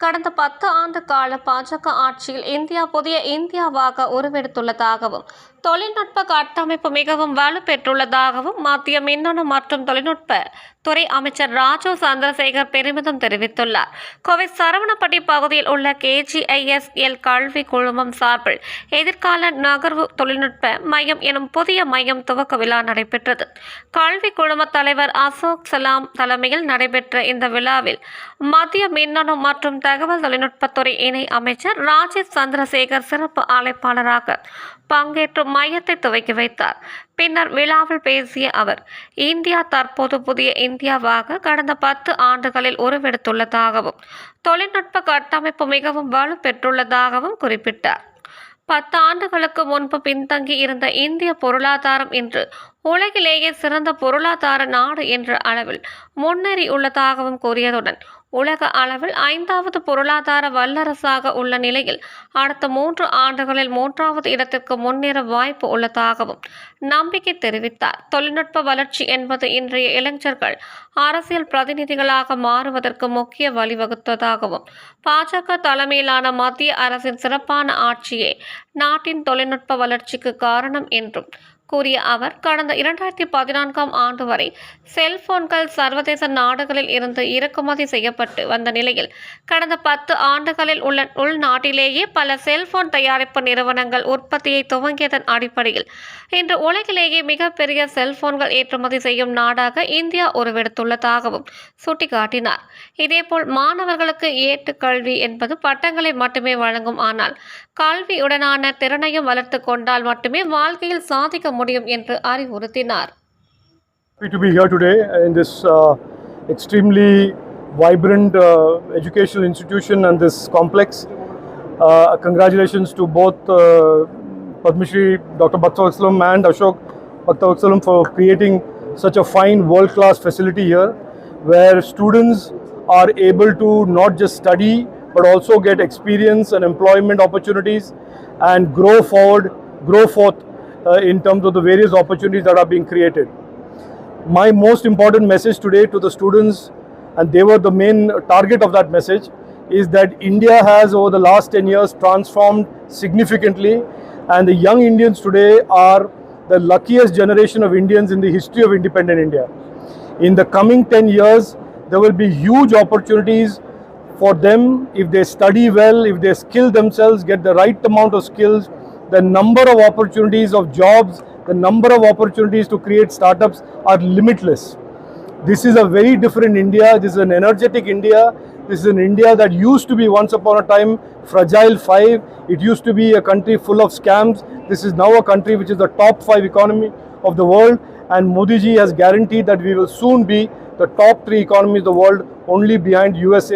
கடந்த பத்து ஆண்டு கால பாஜக ஆட்சியில் இந்தியா புதிய இந்தியாவாக உருவெடுத்துள்ளதாகவும் தொழில்நுட்ப கட்டமைப்பு மிகவும் வலுப்பெற்றுள்ளதாகவும் மத்திய மின்னணு மற்றும் தொழில்நுட்ப துறை அமைச்சர் ராஜு சந்திரசேகர் பெருமிதம் தெரிவித்துள்ளார். கோவை சரவணப்பட்டி பகுதியில் உள்ள கேஜிஐஎஸ்எல் கல்வி குழுமம் சார்பில் எதிர்கால நகர்வு தொழில்நுட்ப மையம் எனும் புதிய மையம் துவக்க விழா நடைபெற்றது. கல்வி குழும தலைவர் அசோக் சலாம் தலைமையில் நடைபெற்ற இந்த விழாவில் மத்திய மின்னணு மற்றும் தகவல் தொழில்நுட்பத்துறை இணை அமைச்சர் ராஜேஷ் சந்திரசேகர் சிறப்பு அழைப்பாளராக பங்கேற்று மையத்தை துவக்கி வைத்தார். பின்னர் விழாவில் பேசிய அவர் இந்தியா தற்போது புதிய இந்தியாவாக கடந்த பத்து ஆண்டுகளில் உருவெடுத்துள்ளதாகவும் தொழில்நுட்ப கட்டமைப்பு மிகவும் வலு பெற்றுள்ளதாகவும் குறிப்பிட்டார். பத்து ஆண்டுகளுக்கு முன்பு பின்தங்கி இருந்த இந்திய பொருளாதாரம் இன்று உலகிலேயே சிறந்த பொருளாதார நாடு என்ற அளவில் முன்னேறியுள்ளதாகவும் கூறியதுடன் உலக அளவில் ஐந்தாவது பொருளாதார வல்லரசாக உள்ள நிலையில் அடுத்த மூன்று ஆண்டுகளில் மூன்றாவது இடத்திற்கு முன்னேற வாய்ப்பு உள்ளதாகவும் நம்பிக்கை தெரிவித்தார். தொழில்நுட்ப வளர்ச்சி என்பது இன்றைய இளைஞர்கள் அரசியல் பிரதிநிதிகளாக மாறுவதற்கு முக்கிய வழிவகுத்ததாகவும் பாஜக தலைமையிலான மத்திய அரசின் சிறப்பான ஆட்சியே நாட்டின் தொழில்நுட்ப வளர்ச்சிக்கு காரணம் என்றும் கூறிய அவர் கடந்த இரண்டாயிரத்தி பதினான்காம் ஆண்டு வரை செல்போன்கள் சர்வதேச நாடுகளில் இருந்து இறக்குமதி செய்யப்பட்டு வந்த நிலையில் கடந்த பத்து ஆண்டுகளில் உள்ள உள்நாட்டிலேயே பல செல்போன் தயாரிப்பு நிறுவனங்கள் உற்பத்தியை துவங்கியதன் அடிப்படையில் இன்று உலகிலேயே மிகப்பெரிய செல்போன்கள் ஏற்றுமதி செய்யும் நாடாக இந்தியா உருவெடுத்துள்ளதாகவும் சுட்டிக்காட்டினார். இதேபோல் மாணவர்களுக்கு ஏட்டு கல்வி என்பது பட்டங்களை மட்டுமே வழங்கும் ஆனால் கல்வியுடனான திறனையும் வளர்த்து கொண்டால் மட்டுமே வாழ்க்கையில் சாதிக்க முடியும் என்று அறிவுறுத்தினார் Happy to be here today in this uh, extremely vibrant uh, educational institution and this complex. Uh, congratulations to both uh, Padma Shri Dr. Bhaktavasalam and Ashok Bhaktavasalam for creating such a fine world class facility here where students are able to not just study but also get experience and employment opportunities and grow forward, grow forth uh, uh, in terms of the various opportunities that are being created my most important message today to the students, and they were the main target of that message, is that India has over the last 10 years transformed significantly, and the young Indians today are the luckiest generation of Indians in the history of independent India. In the coming 10 years, there will be huge opportunities for them if they study well, if they skill themselves, get the right amount of skills, the number of opportunities of jobs, the number of opportunities to create startups are limitless. This is a very different India. This is an energetic India. This is an India that used to be once upon a time fragile five. It used to be a country full of scams. This is now a country which is the top five economy of the world. And Modi ji has guaranteed that we will soon be the top three economies of the world, only behind USA.